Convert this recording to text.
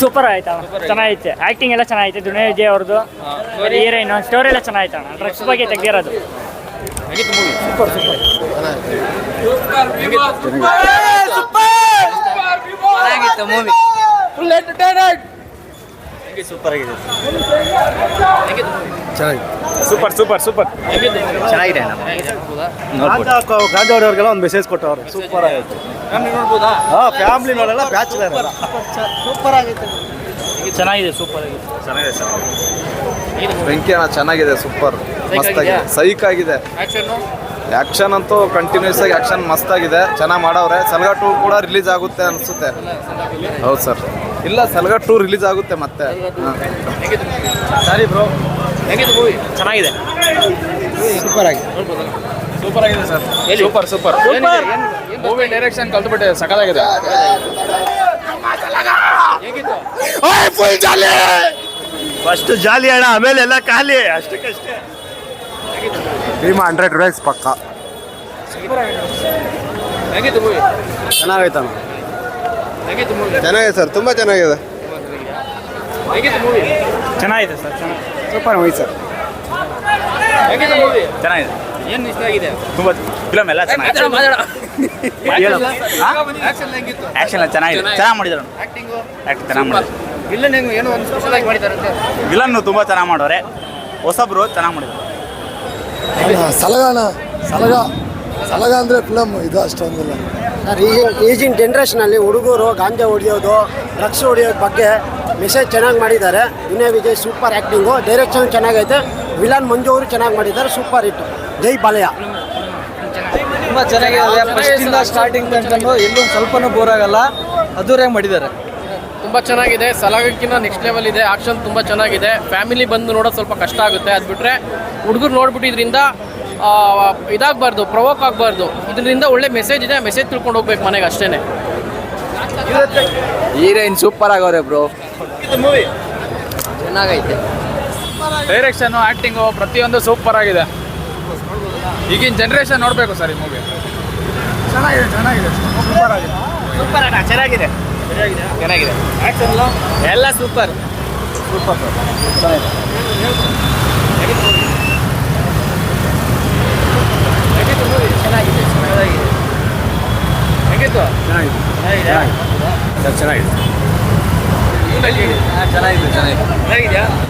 Super ಆಯ್ತಾ ಚೆನ್ನಾಗಿತ್ತು acting ಎಲ್ಲ ಚೆನ್ನಾಗಿತ್ತು ದುನಿಯಾ ವಿಜಯ್ ಅವ್ರದ್ದು. ಹೀರೋಯಿನ್ ಸ್ಟೋರಿ ಎಲ್ಲ ಚೆನ್ನಾಗಿತ್ತು ಅಣ್ಣ. ಡ್ರಗ್ಸ್ ಬಗ್ಗೆ ತೆಗ್ದಿರೋದು. ಚೆನ್ನಾಗಿತ್ತು ಮೂವಿ ಸೂಪರ್ ಸೂಪರ್ ಸೂಪರ್ ಚೆನ್ನಾಗಿದೆ. ಗಾಂಧಿ ಅವ್ರಿಗೆಲ್ಲ ಒಂದು ಮೆಸೇಜ್ ಕೊಟ್ಟವ್ರು. ಸೂಪರ್ ಆಗುತ್ತೆ ನೋಡ್ಬೋದಾ? ಹಾಂ ಫ್ಯಾಮಿಲಿ ನೋಡಲ್ಲ ಬ್ಯಾಚುಲರ್ ಸೂಪರ್ ಆಗೈತೆ ಚೆನ್ನಾಗಿದೆ ಸೂಪರ್ ಆಗಿದೆ? ಚೆನ್ನಾಗಿದೆ ಸರ್. ಬೆಂಕಿ ಅಣ್ಣ ಚೆನ್ನಾಗಿದೆ ಸೂಪರ್ ಮಸ್ತಾಗಿದೆ. ಸೈಕ್ ಆಗಿದೆ. ಆಕ್ಷನ್ ಅಂತೂ ಕಂಟಿನ್ಯೂಸ್ ಆಗಿ ಆಕ್ಷನ್ ಮಸ್ತಾಗಿದೆ ಚೆನ್ನಾಗಿ ಮಾಡವ್ರೆ. ಸಲ್ಗಾ ಟೂ ಕೂಡ ರಿಲೀಸ್ ಆಗುತ್ತೆ ಅನಿಸುತ್ತೆ. ಹೌದು ಸರ್ ಇಲ್ಲ ಸಲ್ಗಾ ಟೂ ರಿಲೀಸ್ ಆಗುತ್ತೆ ಮತ್ತೆ. ಸರಿ ಬ್ರೋ ಹೆಂಗಿದೆ ಮೂವಿ ಚೆನ್ನಾಗಿದೆ. ಸೂಪರ್ ಆಗಿದೆ. ಸೂಪರ್ ಆಗಿದೆ sir super super movie direction ಕಲ್ತ್ಬಿಟ್ಟೆ ಸಕಲಾಗಿದೆ. ಫಸ್ಟ್ ಜಾಲಿ ಅಣ್ಣ ಆಮೇಲೆ ಎಲ್ಲ ಖಾಲಿ. ಅಷ್ಟಕ್ಕಷ್ಟೇ. ನಿಮ್ಮ ಹಂಡ್ರೆಡ್ ರುಪೀಸ್ ಪಕ್ಕ. ಹೆಂಗಿತ್ತು ಮೂವಿ ಚೆನ್ನಾಗೈತೆ ಅಣ್ಣ ಹೆಂಗಿತ್ತು ಮೂವಿ ಚೆನ್ನಾಗಿದೆ ಸರ್ ತುಂಬ ಚೆನ್ನಾಗಿದೆ. ಹೆಂಗಿತ್ತು ಮೂವಿ ಚೆನ್ನಾಗಿದೆ ಸರ್ ಚೆನ್ನಾಗಿ ಸೂಪರ್ ಮೂವಿ ಸರ್. ಹೆಂಗಿತ್ತು ಮೂವಿ ಚೆನ್ನಾಗಿದೆ. ಏನು ಇಷ್ಟ ಆಗಿದೆ? ತುಂಬ ಫಿಲಮ್ ಎಲ್ಲ ಚೆನ್ನಾಗಿದೆ. ಆ್ಯಕ್ಷನ್ ಚೆನ್ನಾಗಿದೆ. ಚೆನ್ನಾಗಿ ಮಾಡಿದ್ರು. ಆ್ಯಕ್ಟಿಂಗು ಆ್ಯಕ್ಟ್ ಚೆನ್ನಾಗಿ ಮಾಡಿದ್ರು. ವಿಲನ್ ಹೆಂಗ್ ಏನೋ ಒಂದು ಸ್ಪೆಷಲ್ ಆಗಿ ಮಾಡಿದಾರಂತೆ ವಿಲನ್ನು ತುಂಬ ಚೆನ್ನಾಗಿ ಮಾಡೋರೆ. ಹೊಸಬ್ರು ಚೆನ್ನಾಗಿ ಮಾಡಿದ್ರು. ಸಲಗಾಣ ಸಲಗ. ಸಲಗ ಅಂದರೆ ಫಿಲಮ್ ಇದು ಅಷ್ಟೊಂದಿಲ್ಲ ಸರ್ ಈಗಿನ ಈಗಿನ ಜನ್ರೇಷನಲ್ಲಿ ಹುಡುಗರು ಗಾಂಜಾ ಹೊಡೆಯೋದು ಡ್ರಗ್ಸ್ ಹೊಡೆಯೋದು ಬಗ್ಗೆ ಮೆಸೇಜ್ ಚೆನ್ನಾಗಿ ಮಾಡಿದ್ದಾರೆ. Vinay Vijay super acting direction ಚೆನ್ನಾಗೈತೆ. ವಿಲನ್ ಮಂಜು ಅವರು ಚೆನ್ನಾಗಿ ಮಾಡಿದ್ದಾರೆ. ಸೂಪರ್ ಹಿಟ್ ಜೈ ಬಾಲಯ್ಯ. ತುಂಬ ಚೆನ್ನಾಗಿದೆ. ಫಸ್ಟಿಂದ ಸ್ಟಾರ್ಟಿಂಗ್ ತನಕ ಎಲ್ಲೂ ಸ್ವಲ್ಪನೂ ಬೋರ್ ಆಗಲ್ಲ. ಅದ್ದೂರಿಯಾಗಿ ಮಾಡಿದ್ದಾರೆ. ತುಂಬ ಚೆನ್ನಾಗಿದೆ. ಸಲಗಕ್ಕಿಂತ ನೆಕ್ಸ್ಟ್ ಲೆವೆಲ್ ಇದೆ. ಆಕ್ಷನ್ ತುಂಬ ಚೆನ್ನಾಗಿದೆ. ಫ್ಯಾಮಿಲಿ ಬಂದು ನೋಡೋದು ಸ್ವಲ್ಪ ಕಷ್ಟ ಆಗುತ್ತೆ. ಅದು ಬಿಟ್ಟರೆ ಹುಡುಗರು ನೋಡ್ಬಿಟ್ಟು ಇದರಿಂದ ಇದಾಗಬಾರ್ದು ಪ್ರವೋಕ್ ಆಗಬಾರ್ದು. ಇದರಿಂದ ಒಳ್ಳೆ ಮೆಸೇಜ್ ಇದೆ ಮೆಸೇಜ್ ತಿಳ್ಕೊಂಡು ಹೋಗ್ಬೇಕು ಮನೆಗೆ ಅಷ್ಟೇ ಹೀರೋಯಿನ್ ಸೂಪರ್ ಆಗವ್ರೆ ಬ್ರೋ ಮೂವಿ ಚೆನ್ನಾಗೈತೆ. ಡೈರೆಕ್ಷನು ಆ್ಯಕ್ಟಿಂಗು ಪ್ರತಿಯೊಂದು ಸೂಪರ್ ಆಗಿದೆ. ಈಗಿನ ಜನ್ರೇಷನ್ ನೋಡಬೇಕು ಸರ್ ಈ ಮೂವಿ ಚೆನ್ನಾಗಿದೆ ಚೆನ್ನಾಗಿದೆ. ಸೂಪರ್ ಆಗಿದೆ. ಸೂಪರ್ ಅಣ್ಣ ಚೆನ್ನಾಗಿದೆ. ಚೆನ್ನಾಗಿದೆ? ಆ್ಯಕ್ಷನ್ ಎಲ್ಲ? ಸೂಪರ್ ಸೂಪರ್ ಸರ್ ಹೆಂಗಿತ್ತು ಮೂವಿ ಚೆನ್ನಾಗಿದೆ ಚೆನ್ನಾಗಿದೆ ಹೆಂಗಿತ್ತು ಚೆನ್ನಾಗಿದೆ ಚೆನ್ನಾಗಿದೆ. ಚೆನ್ನಾಗಿದೆ. ಚೆನ್ನಾಗಿದೆ ಚೆನ್ನಾಗಿದೆ.